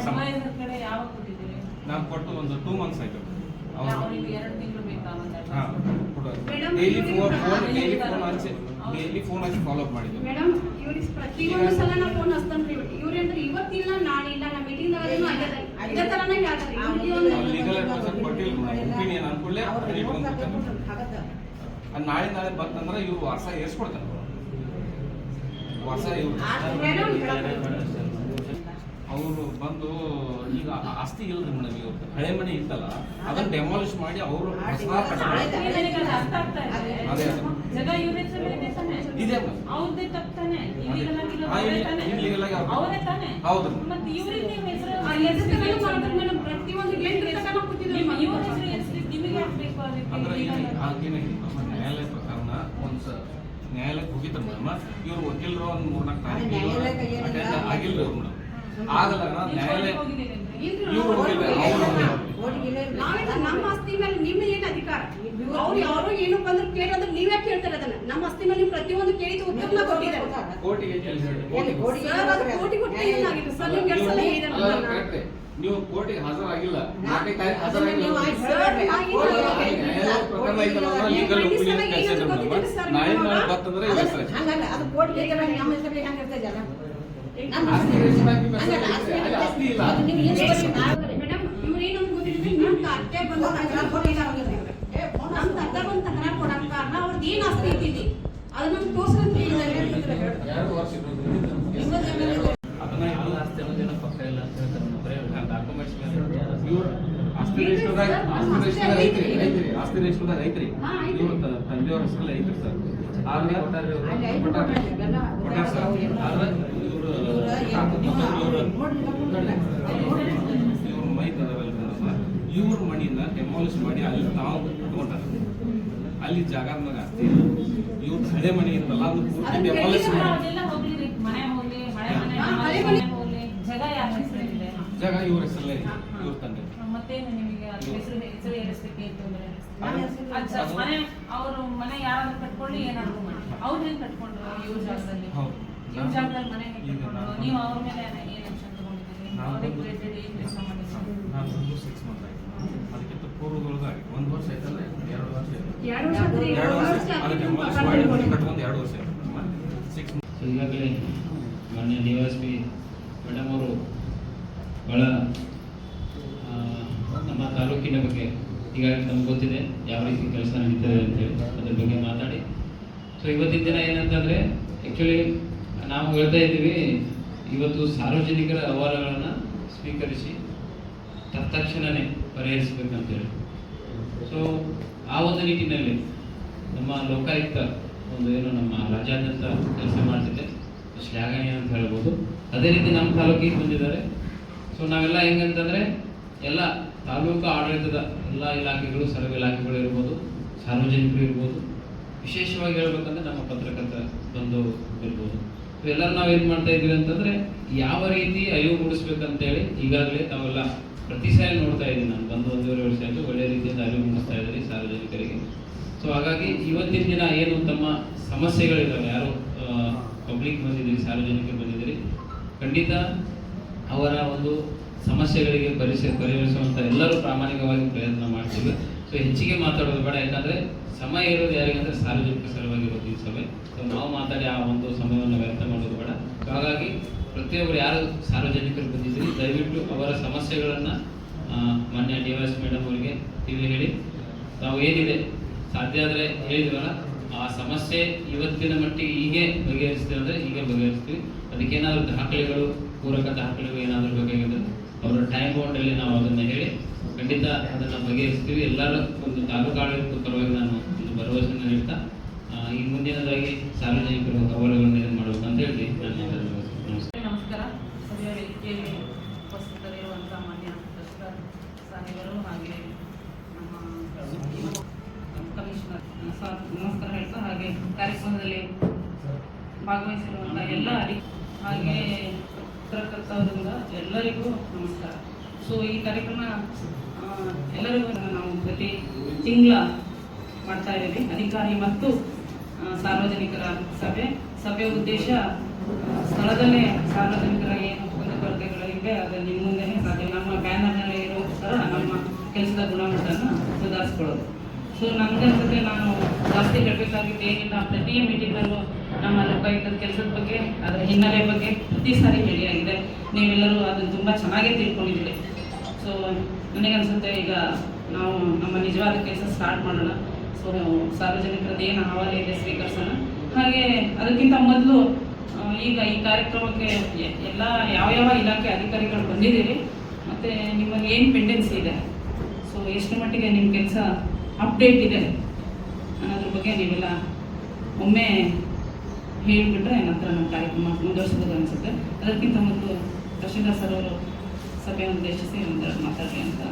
ಸಮ- ನಾನು ಕೊಟ್ಟು ಒಂದು ಟೂ ಮಂತ್ಸ್ ಆಯ್ತು. ಹಾ? ಡೈಲಿ ಫೋನ್ ಕೂಡ ಫೋನ್ ಡೈಲಿ ಹೇಳಿದ್ದಾರೆ. ಫೋನ್ ಹಚ್ಚಿ ಡೈಲಿ ಫೋನ್ ಹಚ್ಚಿ ಫಾಲೋ ಅಪ್ ಮಾಡಿದ್ವಿ ಮೇಡಮ್ ಇವ್ರಿಗೆ ಪ್ರತಿಯೊಂದು ಸಲ ನಾ ಫೋನ್ ಹಚ್ತಾನ್ರಿ ಇವ್ರು ಅಂದ್ರೆ ಇವತ್ತಿಲ್ಲ ನಾಳಿಲ್ಲ ನಾ ಮೀಟಿಂಗ್ ದಾಗೇನು ಆಗ್ಯದ ಇದೇ ತರನೇ ಹೇಳ್ತಾರೆ ಒಂದು ಲೀಗಲ್ ಅಡ್ವೈಸರ್ ಕೊಟ್ಟಿಲ್ಲ ಒಪಿನಿಯನ್ ಅನ್ಕೊಳ್ಳೆ ಅದು ನಾಳೆ ನಾಳೆ ಬಂತಂದ್ರೆ ಇವ್ರು ವರ್ಷ ಏರ್ಸ್ಕೊಡ್ತಾರೆ. ವರ್ಷ ಇವ್ರು ಅವರು ಬಂದು ಈಗ ಆಸ್ತಿ ಇಲ್ರಿ ಮೇಡಮ್ ಇವರು ಹಳೆ ಮನೆ ಇತ್ತಲ್ಲ ಅದನ್ನ ಡೆಮಾಲಿಷ್ ಮಾಡಿ ಅವರು ಇದೆ. ಹೌದು. ಅಂದ್ರೆ ನ್ಯಾಯಾಲಯ ಪ್ರಕಾರನ ಒಂದು ನ್ಯಾಯಾಲಯಕ್ಕೆ ಹೋಗಿದ್ರು ಮೇಡಮ್. ಇವ್ರು ವಕೀಲರು ಒಂದು ಮೂರ್ನಾಲ್ಕು. ಆಗಿಲ್ಲ ಅವ್ರು ಮೇಡಮ್. ಆಗಲ್ಲ ನ್ಯಾಯಾಲಯ ನಮ್ಮ ಆಸ್ತಿ ಮೇಲೆ ನಿಮ್ಮ ಏನ್ ಅಧಿಕಾರ? ಅವ್ರು ಯಾರು ಏನು ಬಂದ್ರು ಕೇಳಿದ್ರೆ ನೀವೇ ಕೇಳ್ತಾರೆ ಅದನ್ನ. ನಮ್ಮ ಆಸ್ತಿ ಮೇಲೆ ಪ್ರತಿಯೊಂದು ಕೇಳಿದ ಉತ್ತರನ ಕೊಟ್ಟಿದ್ದಾರೆ. ನೀವು ಕೋರ್ಟಿಗೆ ಹಾಜರಾಗಿಲ್ಲ. ನಾಲ್ಕನೇ ತಾರೀಕು ಹಾಜರಾಗಿಲ್ಲ. ಪ್ರಕರಣ ಐತಲ್ಲ ನಾಳೆ ನಾಳೆ ಬರ್ತಂದ್ರೆ ಇಲ್ಲ ಹಂಗಲ್ಲ ಅದು ನಮ್ಮ ಹೆಸರು ಆಸ್ತಿ ನಾವು- ಮೇಡಮ್ ಇವ್ರು ತಂದೆಯವ್ರ ಹೆಸರಲ್ಲಿ ಐತ್ರಿ ಸರ್. ಆದ್ರೆ ಕೊಟ್ಟಾರ ಕೊಟ್ಟಾರ. ಸರ್. ಆದ್ರೆ ಇವ್ರು ಮೈಕ್ ಅದಾವಲ್ಲ ಮೇಡಮ್ ಇವ್ರ ಮಣಿನ ಡೆಮಾಲಿಷ್ ಮಾಡಿ ಅಲ್ಲಿ ತಾವು ತಗೊಂಡಾರ. ಅಲ್ಲಿ ಜಾಗ ಮ್ಯಾಗ ಆಸ್ತಿ. ಇವ್ರ ಹಳೆ ಮನೆ ಇತ್ತಲ್ಲ ಅದು ಪೂರ್ತಿ ಡೆಮಾಲಿಷ್ ಮಾಡಿ. ಜಾಗ ಇವ್ರ ಹೆಸರಲ್ಲೇ ಐತಿ ಇವ್ರ ತಂದೆ. ಮತ್ತೇನು ನಿಮಗೆ ಹೆಸರು ಹೆಸರು ಏರಿಸ್ಲಿಕ್ಕೆ ತೊಂದರೆ ಅವರು ಮನೆ ಯಾರಾದ್ರೂ ಕಟ್ಕೊಳ್ಳಿ ಏನಾದ್ರು ಮಾಡಿ. ಅವ್ರು ಹೆಂಗ್ ಕಟ್ಕೊಂಡ್ರು ಇವ್ರ ಜಾಗದಲ್ಲಿ? ನಾನು- ನೀವು ಅವ್ರ ಮೇಲೆ ಏನ್ ತಗೊಂಡಿದ್ದೀರಿ? ನಾನು ಅವ್ರಿಗೆ ಬಂದು- ಸಿಕ್ಸ್ ಮಂತ್ ಆಯ್ತು. ಅದಕ್ಕಿಂತ ಪೂರ್ವದೊಳಗಾಗಿ ಒಂದು ವರ್ಷ ಆಯ್ತಲ್ಲ? ಎರಡು ವರ್ಷ ಆಯ್ತು. ಎರಡು ವರ್ಷ ಅದಕ್ಕೆ. ಕಟ್ಕೊಂಡು ಎರಡು ವರ್ಷ ಆಯ್ತು. ಸಿಕ್ಸ್ ಸೊ ಈಗಾಗಲೇ ಮಾನ್ಯ ಡಿ ಎಸ್ ಪಿ ಮೇಡಮ್ ಅವರು ಭಾಳ ನಮ್ಮ ತಾಲೂಕಿನ ಬಗ್ಗೆ ಈಗಾಗಲೇ ನಮ್ಗೆ ಗೊತ್ತಿದೆ ಯಾವ ರೀತಿ ಕೆಲಸ ನಡೀತದೆ ಅಂತೇಳಿ ಅದ್ರ ಬಗ್ಗೆ ಮಾತಾಡಿ. ಸೊ ಇವತ್ತಿನ ದಿನ ಏನಂತಂದರೆ ಆ್ಯಕ್ಚುಲಿ ನಾವು ಹೇಳ್ತಾ ಇದ್ದೀವಿ, ಇವತ್ತು ಸಾರ್ವಜನಿಕರ ಅಹವಾಲುಗಳನ್ನು ಸ್ವೀಕರಿಸಿ ತತ್ಕ್ಷಣವೇ ಪರಿಹರಿಸಬೇಕಂತೇಳಿ. ಸೊ ಆ ಒಂದು ನಿಟ್ಟಿನಲ್ಲಿ ನಮ್ಮ ಲೋಕಾಯುಕ್ತ ಒಂದು ಏನು ನಮ್ಮ ರಾಜ್ಯಾದ್ಯಂತ ಕೆಲಸ ಮಾಡ್ತಿದೆ ಶ್ಲಾಘನೀಯ ಅಂತ ಹೇಳ್ಬೋದು. ಅದೇ ರೀತಿ ನಮ್ಮ ತಾಲೂಕಿಗೆ ಬಂದಿದ್ದಾರೆ. ಸೊ ನಾವೆಲ್ಲ ಹೆಂಗಂತಂದರೆ ಎಲ್ಲ ತಾಲೂಕು ಆಡಳಿತದ ಎಲ್ಲ ಇಲಾಖೆಗಳು, ಸರ್ವ ಇಲಾಖೆಗಳು ಇರ್ಬೋದು, ಸಾರ್ವಜನಿಕರು ಇರ್ಬೋದು. ವಿಶೇಷವಾಗಿ ಹೇಳ್ಬೇಕಂದ್ರೆ ನಮ್ಮ ಪತ್ರಕರ್ತ ಬಂದು ಇರ್ಬೋದು. ಸೊ ನಾವು ನಾವೇನು ಮಾಡ್ತಾ ಇದ್ದೀವಿ ಅಂತಂದರೆ ಯಾವ ರೀತಿ ಅರಿವು ಮೂಡಿಸ್ಬೇಕಂತೇಳಿ ಈಗಾಗಲೇ ತಾವೆಲ್ಲ ಪ್ರತಿ ಸಾರಿ ನೋಡ್ತಾ ಇದ್ದೀನಿ ನಾನು. ಬಂದು ಒಂದೂವರೆ ವರ್ಷ ಆಯಿತು, ಒಳ್ಳೆ ರೀತಿಯಿಂದ ಅರಿವು ಮೂಡಿಸ್ತಾ ಇದ್ದೀರಿ ಸಾರ್ವಜನಿಕರಿಗೆ. ಸೊ ಹಾಗಾಗಿ ಇವತ್ತಿನ ದಿನ ಏನು ತಮ್ಮ ಸಮಸ್ಯೆಗಳಿದ್ದಾವೆ ಯಾರು ಪಬ್ಲಿಕ್ ಬಂದಿದ್ದೀರಿ, ಸಾರ್ವಜನಿಕರು ಬಂದಿದ್ದೀರಿ. ಖಂಡಿತ ಅವರ ಒಂದು ಸಮಸ್ಯೆಗಳಿಗೆ ಪರಿಸ ಪರಿಹರಿಸುವಂಥ ಎಲ್ಲರೂ ಪ್ರಾಮಾಣಿಕವಾಗಿ ಪ್ರಯತ್ನ ಮಾಡ್ತೀವಿ. ಸೊ ಹೆಚ್ಚಿಗೆ ಮಾತಾಡೋದು ಬೇಡ. ಯಾಕಂದರೆ ಸಮಯ ಇರೋದು ಯಾರಿಗಂದ್ರೆ ಸಾರ್ವಜನಿಕ ಇರೋದು ಈ ಸಭೆ ಸೊ ನಾವು ಮಾತಾಡಿ ಆ ಒಂದು ಸಮಯವನ್ನು ವ್ಯರ್ಥ ಮಾಡೋದು ಬೇಡ. ಹಾಗಾಗಿ ಪ್ರತಿಯೊಬ್ಬರು ಯಾರು ಸಾರ್ವಜನಿಕರು ಬಂದಿದ್ದೀರಿ, ದಯವಿಟ್ಟು ಅವರ ಸಮಸ್ಯೆಗಳನ್ನು ಮಾನ್ಯ ಡಿ ಎಸ್ ಮೇಡಮ್ ಅವರಿಗೆ ತಿಳಿ ಹೇಳಿ. ನಾವು ಏನಿದೆ ಸಾಧ್ಯ ಆದರೆ ಹೇಳಿದ್ವಲ್ಲ, ಆ ಸಮಸ್ಯೆ ಇವತ್ತಿನ ಮಟ್ಟಿಗೆ ಹೀಗೆ ಬಗೆಹರಿಸ್ತೀವಿ ಅಂದರೆ ಹೀಗೆ ಬಗೆಹರಿಸ್ತೀವಿ. ಅದಕ್ಕೇನಾದರೂ ದಾಖಲೆಗಳು, ಪೂರಕ ದಾಖಲೆಗಳು ಏನಾದರೂ ಬೇಕಾಗಿದ್ರೆ ಅವರ ಟೈಮ್ ಬೌಂಡಲ್ಲಿ ನಾವು ಅದನ್ನು ಹೇಳಿ, ಖಂಡಿತ ಅದನ್ನು ಬಗೆಹರಿಸ್ತೀವಿ. ಎಲ್ಲರ ಒಂದು ತಾಲೂಕು ಆಡಳಿತದ ಪರವಾಗಿ ನಾನು ಒಂದು ಭರವಸೆಯನ್ನು ನೀಡ್ತಾ ಈ ಮುಂದಿನದಾಗಿ ಸಾರ್ವಜನಿಕರು ಅಹವಾಲುಗಳನ್ನು ಏನು ಮಾಡಬೇಕು ಅಂತ ಹೇಳಿ ನಾನು ನಮಸ್ಕಾರ. ನಮಸ್ಕಾರ. ಮಾನ್ಯ ಹಾಗೆ ನಮಸ್ಕಾರ ಹೇಳ್ತಾ, ಹಾಗೆ ಕಾರ್ಯಕ್ರಮದಲ್ಲಿ ಭಾಗವಹಿಸಿರುವಂಥ ಎಲ್ಲ ಹಾಗೆ ಪತ್ರಕರ್ತರಿಂದ ಎಲ್ಲರಿಗೂ ನಮಸ್ಕಾರ. ಸೊ ಈ ಕಾರ್ಯಕ್ರಮ ಎಲ್ಲರಿಗೂ ನಾವು ಪ್ರತಿ ತಿಂಗಳ ಮಾಡ್ತಾ ಇದ್ದೀವಿ. ಅಧಿಕಾರಿ ಮತ್ತು ಸಾರ್ವಜನಿಕರ ಸಭೆ. ಸಭೆಯ ಉದ್ದೇಶ ಸ್ಥಳದಲ್ಲೇ ಸಾರ್ವಜನಿಕರ ಏನು ಕುಂದು ಕೊರತೆಗಳಿವೆ ಅದು ನಿಮ್ಮ ಮುಂದೆನೇ ಸಾಧ್ಯ. ನಮ್ಮ ಬ್ಯಾನರ್ನಲ್ಲಿ ಇರೋಸ್ಕರ ನಮ್ಮ ಕೆಲಸದ ಗುಣಮಟ್ಟನ ಸುಧಾರಿಸ್ಕೊಳ್ಳೋದು. ಸೊ ನನಗನ್ಸುತ್ತೆ ನಾನು ಜಾಸ್ತಿ ಹೇಳಬೇಕಾಗಿದ್ದು ಏನಿಲ್ಲ. ಪ್ರತಿ ಮೀಟಿಂಗ್ನಲ್ಲೂ ನಮ್ಮ ಲೋಕಾಯುಕ್ತದ ಕೆಲಸದ ಬಗ್ಗೆ, ಅದರ ಹಿನ್ನೆಲೆ ಬಗ್ಗೆ ಪ್ರತಿ ಸಾರಿ ಹೇಳಿಯಾಗಿದೆ. ನೀವೆಲ್ಲರೂ ಅದನ್ನು ತುಂಬ ಚೆನ್ನಾಗೇ ತಿಳ್ಕೊಂಡಿದ್ದೀರಿ. ಸೊ ನನಗನ್ಸುತ್ತೆ ಈಗ ನಾವು ನಮ್ಮ ನಿಜವಾದ ಕೆಲಸ ಸ್ಟಾರ್ಟ್ ಮಾಡೋಣ. ಸೊ ಸಾರ್ವಜನಿಕರದ್ದು ಏನು ಅಹವಾಲು ಇದೆ ಸ್ವೀಕರಿಸೋಣ. ಹಾಗೆ ಅದಕ್ಕಿಂತ ಮೊದಲು ಈಗ ಈ ಕಾರ್ಯಕ್ರಮಕ್ಕೆ ಎಲ್ಲ ಯಾವ ಯಾವ ಇಲಾಖೆ ಅಧಿಕಾರಿಗಳು ಬಂದಿದ್ದೀರಿ, ಮತ್ತು ನಿಮ್ಮಲ್ಲಿ ಏನು ಪೆಂಡೆನ್ಸಿ ಇದೆ? ಸೊ ಎಷ್ಟು ಮಟ್ಟಿಗೆ ನಿಮ್ಮ ಕೆಲಸ ಅಪ್ಡೇಟ್ ಇದೆ? ಅನ್ನೋದ್ರ ಬಗ್ಗೆ ನೀವೆಲ್ಲ ಒಮ್ಮೆ ಹೇಳಿಬಿಟ್ರೆ ನಂತರ ನಮ್ಮ ಕಾರ್ಯಕ್ರಮ ಮುಂದುವರಿಸ್ಬೋದು ಅನಿಸುತ್ತೆ. ಅದಕ್ಕಿಂತ ಮೊದಲು ತಹಶೀಲ್ದಾರ್ ಸರ್ ಅವರು ಸಭೆಯನ್ನು ಉದ್ದೇಶಿಸಿ ಒಂದೆರಡು ಮಾತಾಡಿ ಅಂತ